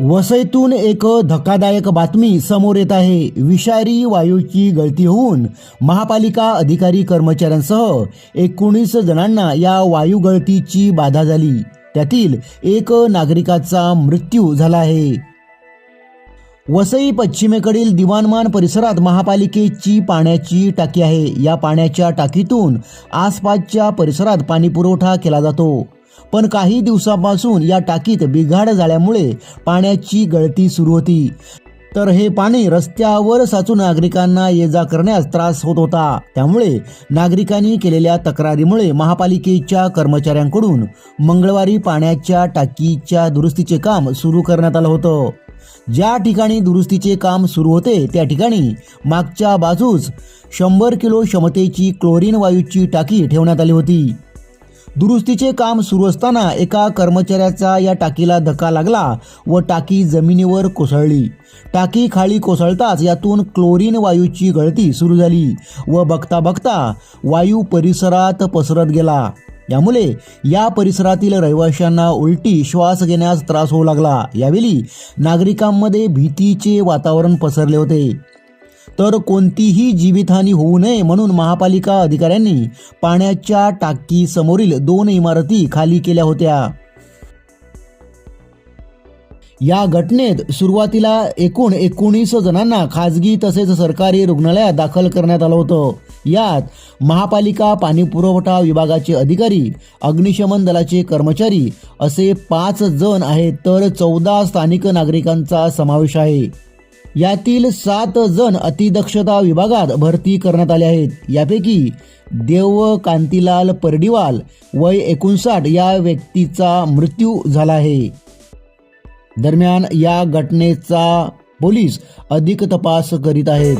वसईतून एक धक्कादायक बातमी समोर येत आहे. विषारी वायूची गळती होऊन महापालिका अधिकारी कर्मचाऱ्यांसह एकोणीस जणांना या वायू गळतीची बाधा झाली. त्यातील एक नागरिकाचा मृत्यू झाला आहे. वसई पश्चिमेकडील दिवाणमान परिसरात महापालिकेची पाण्याची टाकी आहे. या पाण्याच्या टाकीतून आसपासच्या परिसरात पाणीपुरवठा केला जातो. पण काही दिवसापासून या टाकीत बिघाड झाल्यामुळे पाण्याची गळती सुरू होती. तर हे पाणी रस्त्यावर साचून नागरिकांना ये जा करण्यास त्रास होत होता. त्यामुळे नागरिकांनी केलेल्या तक्रारीमुळे महापालिकेच्या कर्मचाऱ्यांकडून मंगळवारी पाण्याच्या टाकीच्या दुरुस्तीचे काम सुरू करण्यात आलं होतं. ज्या ठिकाणी दुरुस्तीचे काम सुरू होते त्या ठिकाणी मागच्या बाजूस शंभर किलो क्षमतेची क्लोरीन वायूची टाकी ठेवण्यात आली होती. दुरुस्तीचे काम सुरू असताना एका कर्मचाऱ्याचा या टाकीला धक्का लागला व टाकी जमिनीवर कोसळली. टाकी खाली कोसळताच यातून क्लोरीन वायूची गळती सुरू झाली व बघता बघता वायू परिसरात पसरत गेला. यामुळे या परिसरातील रहिवाशांना उलटी श्वास घेण्यास त्रास होऊ लागला. यावेळी नागरिकांमध्ये भीतीचे वातावरण पसरले होते. तर कोणतीही जीवितहानी होऊ नये म्हणून महापालिका अधिकाऱ्यांनी पाण्याच्या टाकी समोरील दोन इमारती खाली केल्या होत्या. या घटनेत सुरुवातीला एकूण एकोणीस जणांना खाजगी तसेच सरकारी रुग्णालयात दाखल करण्यात आलं होतं. यात महापालिका पाणीपुरवठा विभागाचे अधिकारी अग्निशमन दलाचे कर्मचारी असे पाच जण आहेत तर चौदा स्थानिक नागरिकांचा समावेश आहे. यातील सात जण अतिदक्षता विभागात भरती करण्यात आले आहेत. यापैकी देव कांतीलाल परडीवाल वय एकोणसाठ या व्यक्तीचा मृत्यू झाला आहे. दरम्यान या घटनेचा पोलीस अधिक तपास करीत आहेत.